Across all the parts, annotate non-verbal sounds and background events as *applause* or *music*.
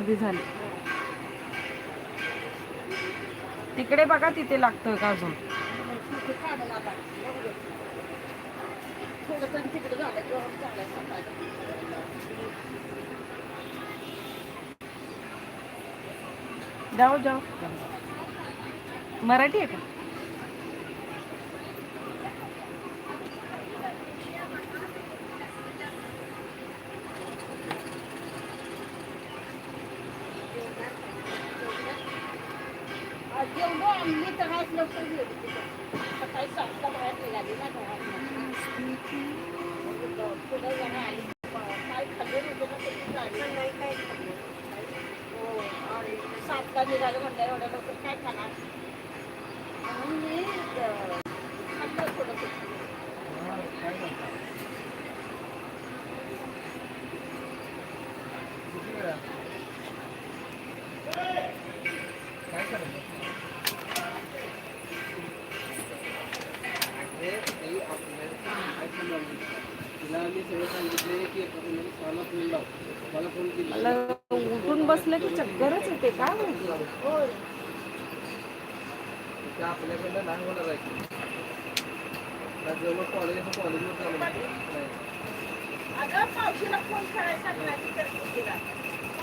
गर्दी झाली. तिकडे बघा तिथे लागतोय का अजून? जाऊ जाऊ. मराठी आहे का? मला उठून बसले की चक्करच येते काय माहिती? आपल्याकडनं नाही होणार आहे कॉलेज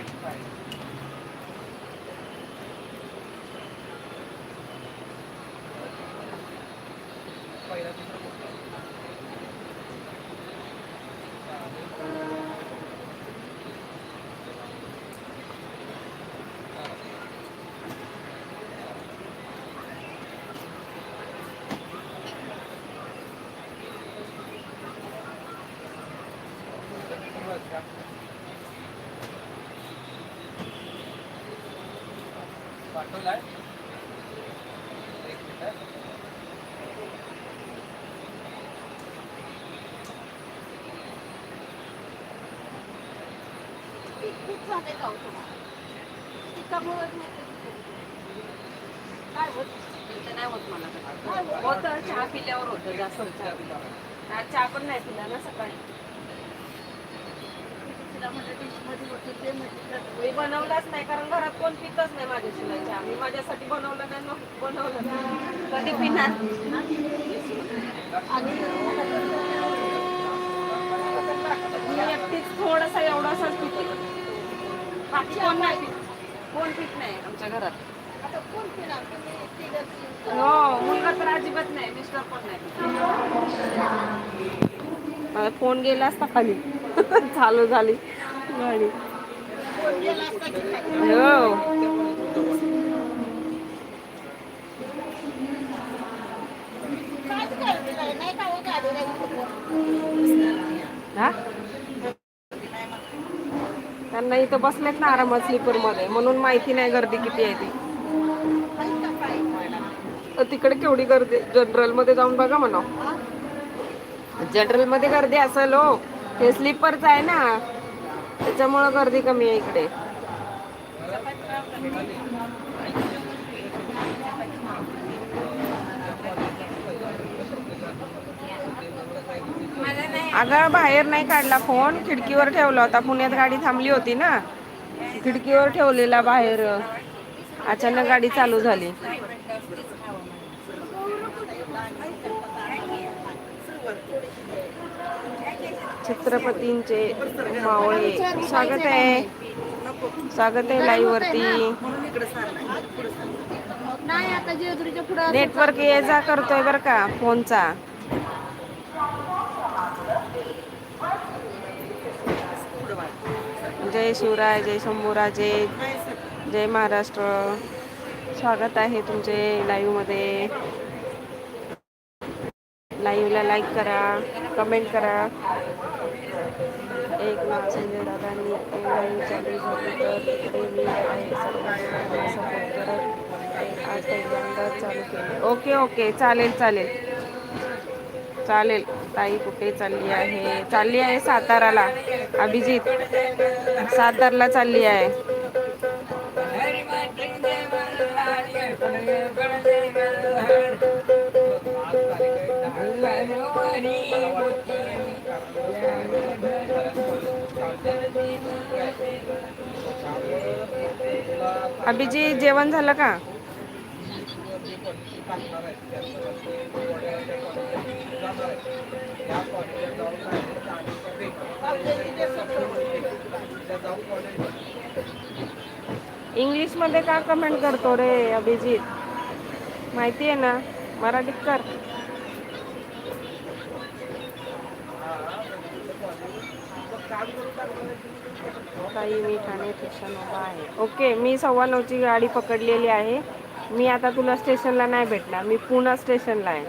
everybody. पाठवला आहे एक मिनिट. हो होत? चहा पिल्यावर होतं जास्त चहा पिल्यावर. चहा पण नाही पिला ना सकाळी. तिला म्हणजे मी बनवलाच नाही कारण घरात कोण पितच नाही माझ्या शिलाईच्या. मी माझ्यासाठी बनवलं नाही मग बनवलं कधी पिणार? मी एकटीच थोडासा एवढासाच पिते. बाकी कोण नाही कोण पित नाही आमच्या घरात. हो मुलगा तर अजिबात नाही मिस्टर पण नाही फोन गेला असता खाली. *laughs* चालू झाली. हो. त्यांना इथं बसलेत ना आरामात स्लीपरमध्ये म्हणून माहिती नाही गर्दी किती आहे ती. तिकडे केवढी गर्दी जनरलमध्ये जाऊन बघा म्हणा जनरलमध्ये गर्दी असेल हो. हे स्लीपरच आहे ना. त्याच्यामुळं गर्दी कमी आहे इकडे. अगं बाहेर नाही काढला फोन. खिडकीवर ठेवला होता. पुण्यात गाडी थांबली होती ना. खिडकीवर ठेवलेला बाहेर. अचानक गाडी चालू झाली. छत्रपतींचे मावळे. स्वागत आहे. स्वागत आहे लाईव्ह वरती. नेटवर्क ये जा करतोय बर का फोनचा. जय शिवराय जय शंभूराजे जय महाराष्ट्र. स्वागत आहे तुमचे लाईव्हमध्ये. लाईव्हला लाईक करा कमेंट करा. एक नाव संजय दादांनी लाईव्ह चालू झाली तर ते मी आहे सपोर्ट करत. आज पहिल्यांदा चालू केले. Okay okay. चालेल चालेल. चालेल. ताई कुठे चालली आहे? चालली आहे साताराला. अभिजित. सातारला चालली आहे. अभिजी जेवण झालं का? इंग्लिशमध्ये का कमेंट करतो रे अभिजीत? माहिती आहे ना? मराठीत कर. ताई मी ठाणे स्टेशन उभा आहे. ओके मी सव्वा नऊची गाडी पकडलेली आहे. मी आता तुला स्टेशनला नाही भेटणार मी पुणा स्टेशनला आहे.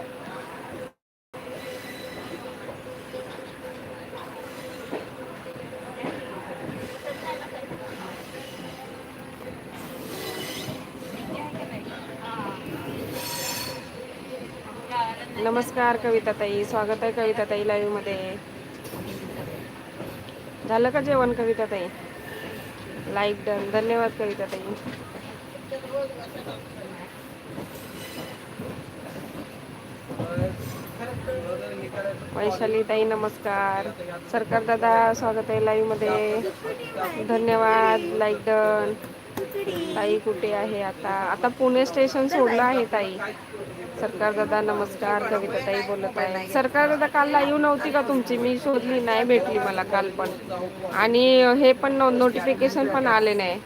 नमस्कार कविता ताई स्वागत आहे कविता ताई लाईव्हमध्ये. झालं का जेवण कविता ताई लाईक डन. धन्यवाद कविता ताई. वैशाली ताई नमस्कार. सरकार दादा स्वागत आहे लाईव्हमध्ये. धन्यवाद. Like done. ताई कुठे आहे आता? आता पुणे स्टेशन सोडलं आहे ताई. सरकार दादा नमस्कार कविता ताई बोलत आहे. सरकार दादा काल लाईव्ह नव्हती का तुमची? मी शोधली नाही भेटली मला काल पण. आणि हे पण नोटिफिकेशन पण आले नाही.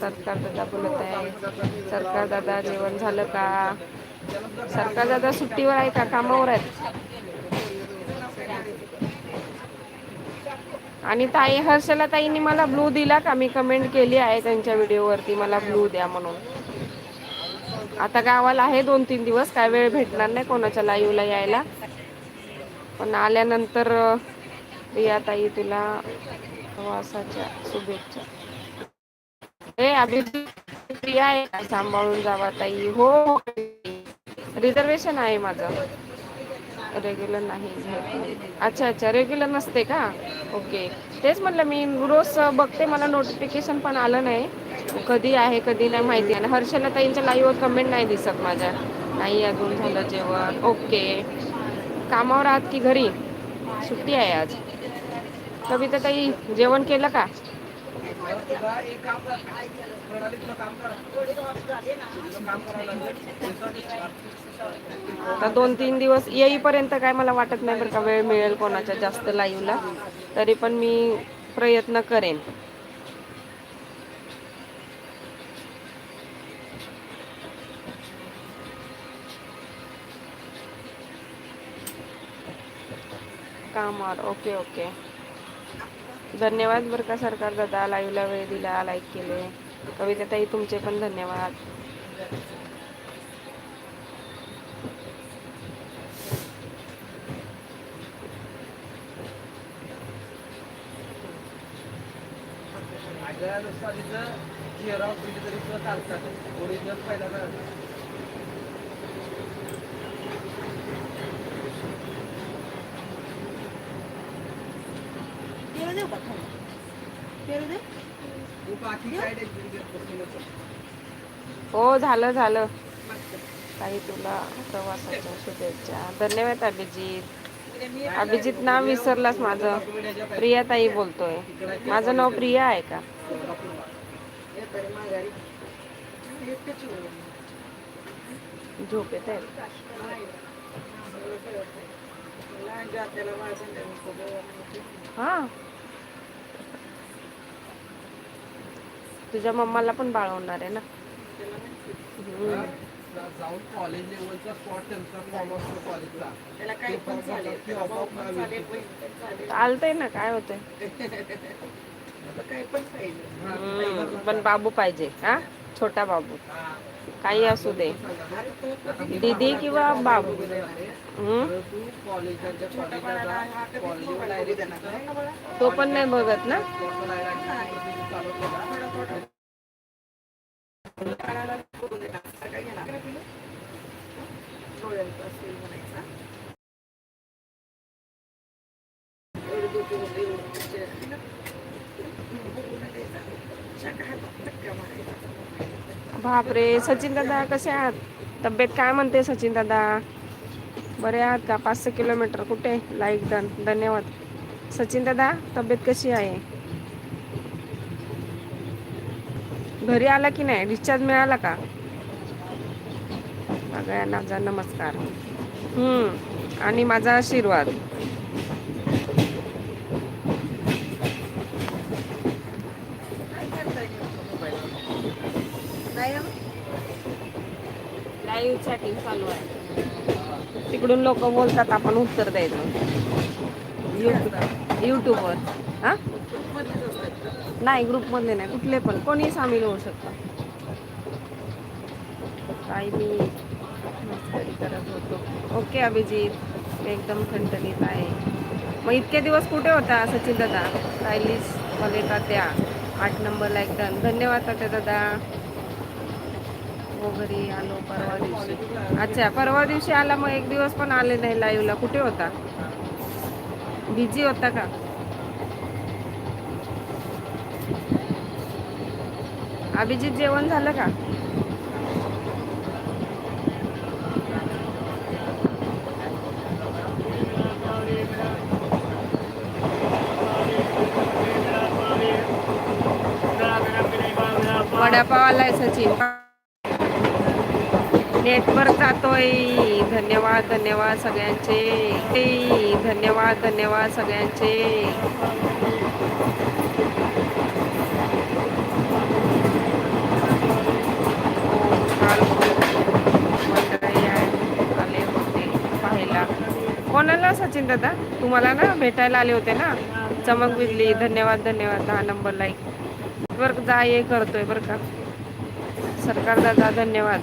सरकार दादा बोलत आहे. सरकार दादा जेवण झालं का? सरकार दादा सुट्टीवर आहे का? कामावर आहेत? आणि ताई हर्षला ताईंनी मला ब्लू दिला का? मी कमेंट केली आहे त्यांच्या व्हिडिओवरती मला ब्लू द्या म्हणून. आता गावाला आहे दोन तीन दिवस. काय वेळ भेटणार नाही कोणाच्या लाईव्हला यायला. पण आल्यानंतर रिया ताई तुला प्रवासाच्या शुभेच्छा. ए अभिजित प्रिया आहे. सांभाळून जावा ताई. हो, हो. रिझर्वेशन आहे माझं. रेग्युलर नाही. अच्छा अच्छा. रेग्युलर नसते का? ओके तेच म्हटलं मी रोज बघते मला नोटिफिकेशन पण आलं नाही. कधी आहे कधी नाही माहिती आणि हर्षला ताईंच्या लाईव्हवर कमेंट नाही दिसत माझ्या. नाही अजून झालं जेवण. ओके कामावर आहात की घरी? सुट्टी आहे आज. कविता ताई जेवण केलं का? आता दोन तीन दिवस येईपर्यंत काय मला वाटत नाही बरं का वेळ मिळेल कोणाच्या जास्त लाईव्हला तरी पण मी प्रयत्न करेन. कामार ओके ओके धन्यवाद बरं का सरकार दादा लाईव्हला वेळ दिला लाईक केले. कविता ताई तुमचे पण धन्यवाद माझ्या नुसतं तिथं झेरॉक्स दिली तरी सुद्धा चालतात ओरिजिनल पहिला ना पेरू देऊ का खाली? हो झालं झालं. काही तुला प्रवासाच्या शुभेच्छा. धन्यवाद अभिजित. अभिजित नाव विसरलास माझं. प्रिया ताई बोलतोय. माझं नाव प्रिया आहे का येताना माघारी एकटेच येऊ. झोप येत. हा. तुझ्या मम्माला पण बाळवणार आहे ना? हम्म. जा- जाऊन कॉलेज लेवलचा स्पॉट त्यांचा फॉर्म असतो कॉलेजचा त्याला काही पण चालेल. चालतंय ना काय होतंय? *laughs* काही पण पाहिजे. पण बाबू पाहिजे हा? छोटा बाबू. काही असू दे. दीदी किंवा बाबू. तो पण नाही बघत ना? काही घेणार का तिला? डोळ्यांचा असेल म्हणायचा. एवढं डोकं होतं, एवढं म्हणजे तिला बघू नाही द्यायचा. शाकाहार धक्का मारायचा. बापरे सचिन दादा कसे आहात? तब्येत काय म्हणते सचिन दादा? बरे आहात का? पाचशे किलोमीटर कुठे? लाईक डन धन्यवाद. सचिन दादा तब्येत कशी आहे? घरी आला की नाही? डिस्चार्ज मिळाला का? सगळ्यांना माझा नमस्कार. आणि माझा आशीर्वाद काय करताय नेमकं मोबाईलवर? नाही हं? लाईव्ह? चॅटिंग चालू आहे. तिकडून लोक बोलतात आपण उत्तर द्यायचं. युट्यूबवर हा? नाही ग्रुपमधले नाही कुठले पण. कोणी सामील होऊ शकतं काही मी करत होतो. ओके अभिजित. एकदम खणखणीत आहे. मग इतके दिवस कुठे होता सचिन दादा? स्टायलिशमध्ये त्या? आठ नंबरला एकदम. धन्यवाद तात्या दादा. हो घरी आलो परवा दिवशी. अच्छा परवा दिवशी आला मग एक दिवस पण आले नाही लाईव्हला कुठे होता? बिझी होता का? अभिजित जेवण झालं का? वडापाव आलाय सचिन. नेटवर्क जातोय. धन्यवाद धन्यवाद सगळ्यांचे. धन्यवाद धन्यवाद सगळ्यांचे. आहे- पाहायला कोणाला सचिन दादा? तुम्हाला ना भेटायला आले होते ना? चमक बिजली. धन्यवाद धन्यवाद. दहा नंबर लाईक वर जा ये करतोय बरं का. सरकार दादा धन्यवाद.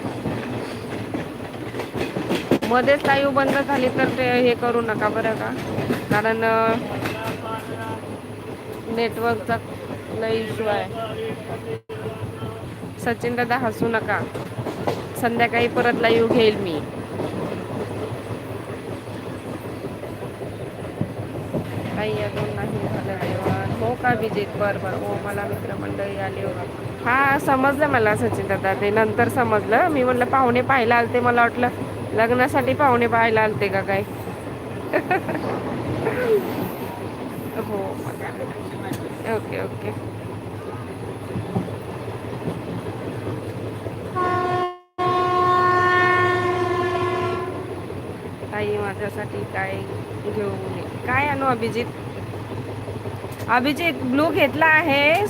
मध्येच लाईव्ह बंद झाली तर ते हे करू नका बरं का? कारण नेटवर्कचा लई इश्यू आहे. सचिन दादा हसू नका. संध्याकाळी परत लाईव्ह घेईल मी. काही अजून नाही झालं हो का विजेत? बरं बरं. हो मला मित्रमंडळी आले होते. हा समजलं मला सचिन दादा. ते नंतर समजलं. मी म्हटलं पाहुणे पाहायला ते मला वाटलं. लग्नासाठी पाहुणे पाहायला आलते का काय? हो. Okay okay. ताई माझ्यासाठी काय घेऊ काय आणू अभिजित? अभिजित ब्लू घेतला आहे.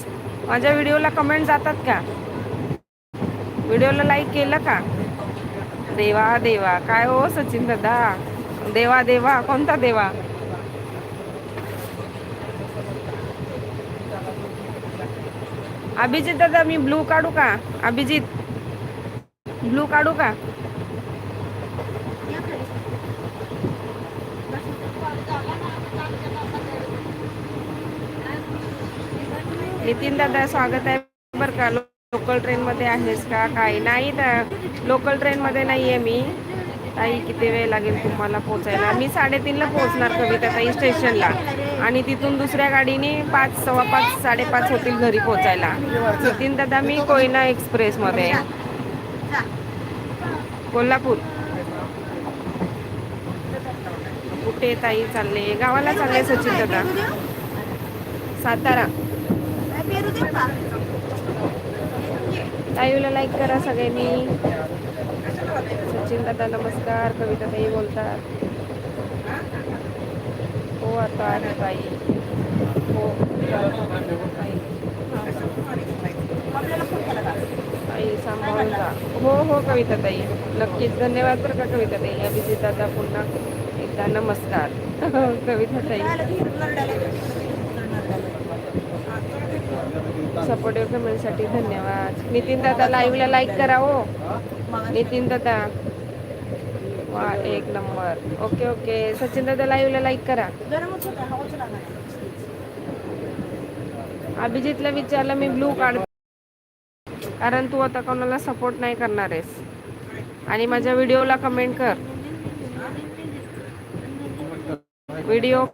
माझ्या व्हिडिओला कमेंट जातात का? व्हिडिओला लाईक केलं का? देवा देवा. काय हो सचिन दादा? देवा देवा. कोणता देवा? अभिजित दादा मी ब्लू काढू का? अभिजित ब्लू काढू का? नितीन दादा स्वागत आहे. बरं का लोकल ट्रेन मध्ये आहेस का? काय नाही तर लोकल ट्रेनमध्ये नाही आहे मी. ताई किती वेळ लागेल तुम्हाला पोचायला मी साडेतीनला पोहोचणार कविता ताई स्टेशनला. आणि तिथून दुसऱ्या गाडीने पाच सव्वा पाच साडेपाच होतील घरी पोचायला नितीन दादा मी कोयना एक्सप्रेसमध्ये. कोल्हापूर. कुठे ताई चालले? गावाला चालले सचिन दादा? सातारा. लाईव्हला लाईक करा सगळ्यांनी. सचिन दादा नमस्कार. कविता ताई बोलतात. हो आता आहे ताई हो. ताई का? ताई सांभाळून जा. हो हो कविता ताई. नक्कीच. धन्यवाद बरं का कविता ताई. अभिजित दादा पुन्हा एकदा नमस्कार. *laughs* कविता ताई काय आलं की नरड्याला येतं. सपोर्टिव्ह कमेंटसाठी धन्यवाद. नितीन दादा लाईव्हला लाईक करा हो. नितीन दादा. वा एक नंबर ओके ओके सचिन दादा लाईव्हला लाईक करा. अभिजितला विचारलं मी ब्लू काढ कारण तू आता कोणाला सपोर्ट नाही करणार आहेस. आणि माझ्या व्हिडिओला कमेंट कर. व्हिडिओ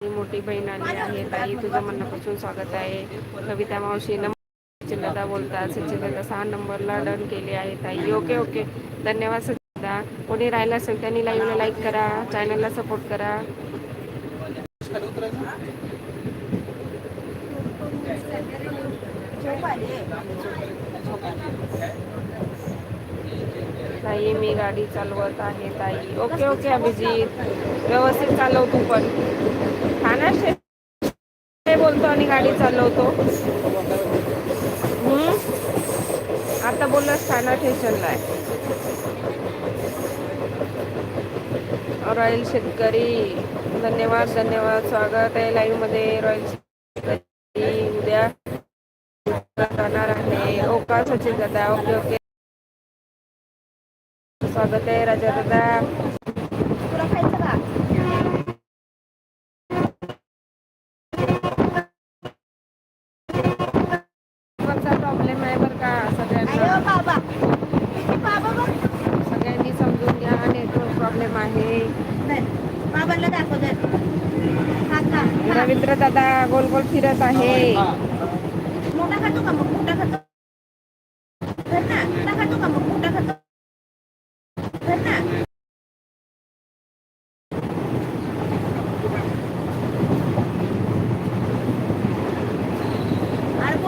मोठी बहीण आली आहे. ताई तुझं मनापासून स्वागत आहे. कविता मावशी नम सचिन दादा बोलतात. सचिन दादा सहा नंबरला डन केले आहे. ताई ओके ओके. धन्यवाद सचिन दादा कोणी राहिला असेल त्यांनी लाईव्हला लाईक करा. चॅनलला सपोर्ट करा. झोप आली ताई मी गाडी चालवत आहे ताई. Okay okay Abhijit. व्यवस्थित चालव तू पण ठाणा बोलतो आणि गाडी चालवतो. आता बोललं ठाणा स्टेशनला आहे. रॉयल शेतकरी. धन्यवाद धन्यवाद. स्वागत आहे लाईव्हमध्ये. रॉयल शेतकरी उद्या जाणार आहे. ओका सचिन दादा. Okay okay. स्वागत आहे राजा दादा. तुला खायचं का नेटवर्कचा प्रॉब्लेम आहे बरं का नाही सगळ्यांना बाबा बाबा बघ सगळ्यांनी समजून घ्या नेटवर्क प्रॉब्लेम आहे. नाही बाबांना दाखव दे खा खा खा. रवींद्र दादा गोल गोल फिरत आहे. मोठा खातो का मग? मोठा खातो?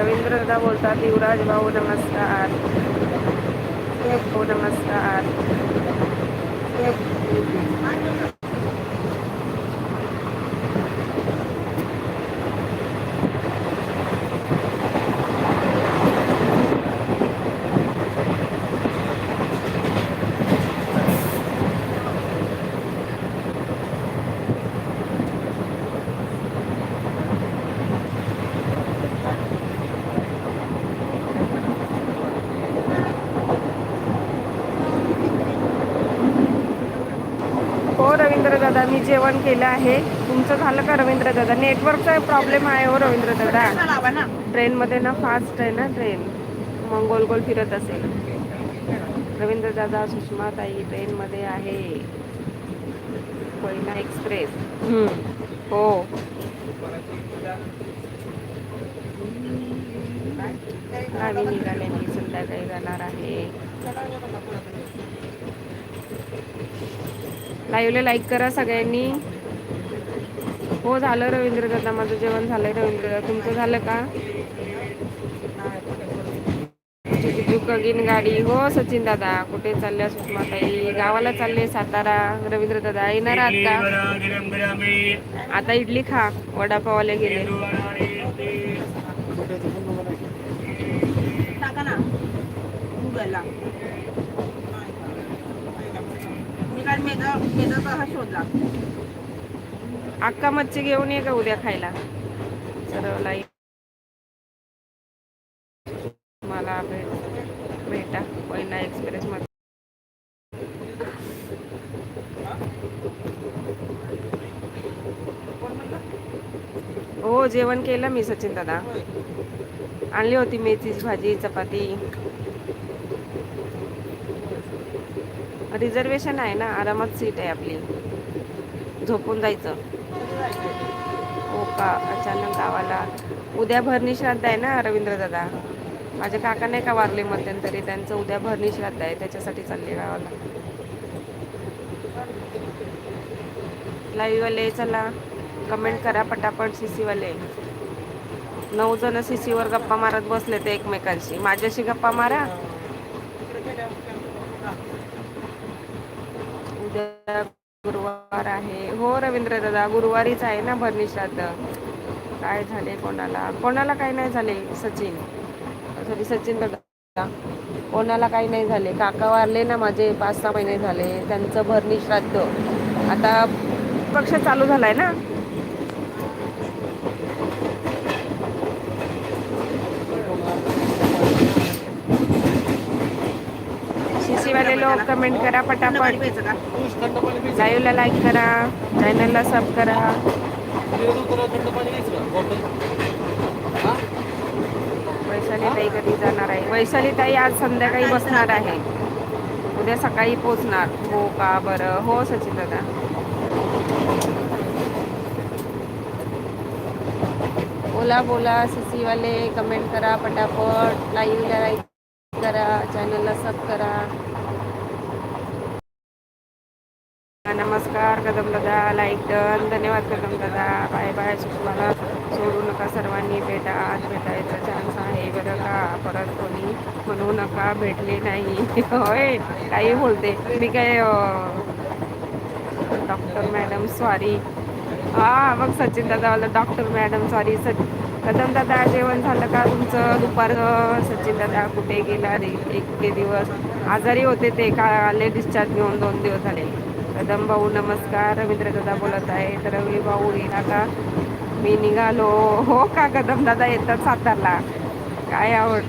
रवींद्र दादा बोलतात युवराज भाऊ नमस्कार हो नमस्कार हो रवींद्र दादा मी जेवण केलं आहे तुमचं झालं का रवींद्र दादा नेटवर्कचा प्रॉब्लेम आहे हो रवींद्र दादा ट्रेनमध्ये ना फास्ट आहे ना ट्रेन मग गोल गोल फिरत असेल रवींद्र दादा सुषमा ताई ट्रेनमध्ये आहे कोयना एक्सप्रेस. हो निघाले मी संध्याकाळी जाणार आहे लाईव्हला लाईक करा सगळ्यांनी. हो झालं रवींद्र दादा माझं जेवण झालंय रवींद्र दादा तुमचं झालं का? कगीन गाडी. हो सचिन दादा. कुठे चालल्या सुषमाताई गावाला चालले सातारा. रवींद्र दादा येणार आहात का? आता इडली खा. वडापावाले गेले. टाका ना. मी हा शोधला अक्का मच्छी घेऊन ये का उद्या खायला? सरवला मला भेट भेटा कोयना एक्सप्रेस मध्ये. हो जेवण केलं मी सचिन दादा. आणली होती मेथीची भाजी चपाती. रिझर्वेशन आहे ना आरामात सीट आहे आपली. झोपून जायचं. हो का? अचानक गावाला. उद्या भरणी श्राद्ध आहे ना रवींद्र दादा? माझे काका नाही का वारले मध्यंतरी त्यांचं उद्या भरणी श्राद्ध आहे त्याच्यासाठी चालले गावाला. लाईववाले चला. कमेंट करा पटापट सी सीवाले नऊ जण सी सीवर गप्पा मारत बसले ते एकमेकांशी. माझ्याशी गप्पा मारा उद्या गुरुवार आहे. हो रवींद्र दादा गुरुवारीच आहे ना भरणी श्राद्ध? काय झाले कोणाला? कोणाला काही नाही झाले सचिन? सॉरी सचिन दादा. कोणाला काही नाही झाले? काका वारले ना माझे पाच सहा महिने झाले. त्यांचं भरणी श्राद्ध. आता पक्ष चालू झालाय ना? लोक कमेंट करा पटापट. लाईव्हला लाईक करा चॅनलला सब करा? वैशाली ताई कधी जाणार आहे? वैशाली ताई आज संध्याकाळी बसणार आहे. उद्या सकाळी पोचणार. हो का? बरं. हो सचिन दादा. बोला बोला सीसी वाले कमेंट करा पटापट लाईव्हला लाईक करा चॅनलला सब करा. नमस्कार कदम दादा लाईक डन धन्यवाद कदम दादा. बाय बाय तुम्हाला सोडू नका सर्वांनी. भेटा आज भेटायचा चान्स आहे. बरं का? परत कोणी म्हणू नका भेटले नाही. *laughs* होय काही बोलते. मी काय डॉक्टर मॅडम सॉरी हा मग सचिन दादावाला डॉक्टर मॅडम सॉरी सच कदम दादा जेवण झालं का तुमचं? दुपार सचिन दादा कुठे गेला? रे एक ते दिवस. आजारी होते ते का? आले डिस्चार्ज घेऊन दोन दिवस झाले. कदम भाऊ नमस्कार. रवींद्र दादा बोलत आहे. तर रवी भाऊ येणार का मी निघालो. हो का कदम दादा येतात सातारला? काय आवड?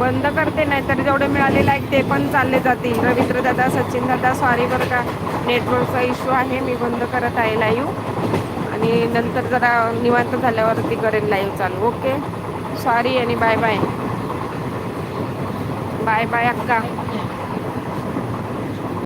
बंद करते नाही तर जेवढे मिळालेलं आहे ते पण चालले जातील. रवींद्र दादा सचिन दादा सॉरी बरं का. नेटवर्कचा इश्यू आहे. मी बंद करत आहे लाईव्ह आणि नंतर जरा निवांत झाल्यावरती करेन लाईव्ह चालू. ओके सॉरी आणि बाय बाय बाय बाय अक्का.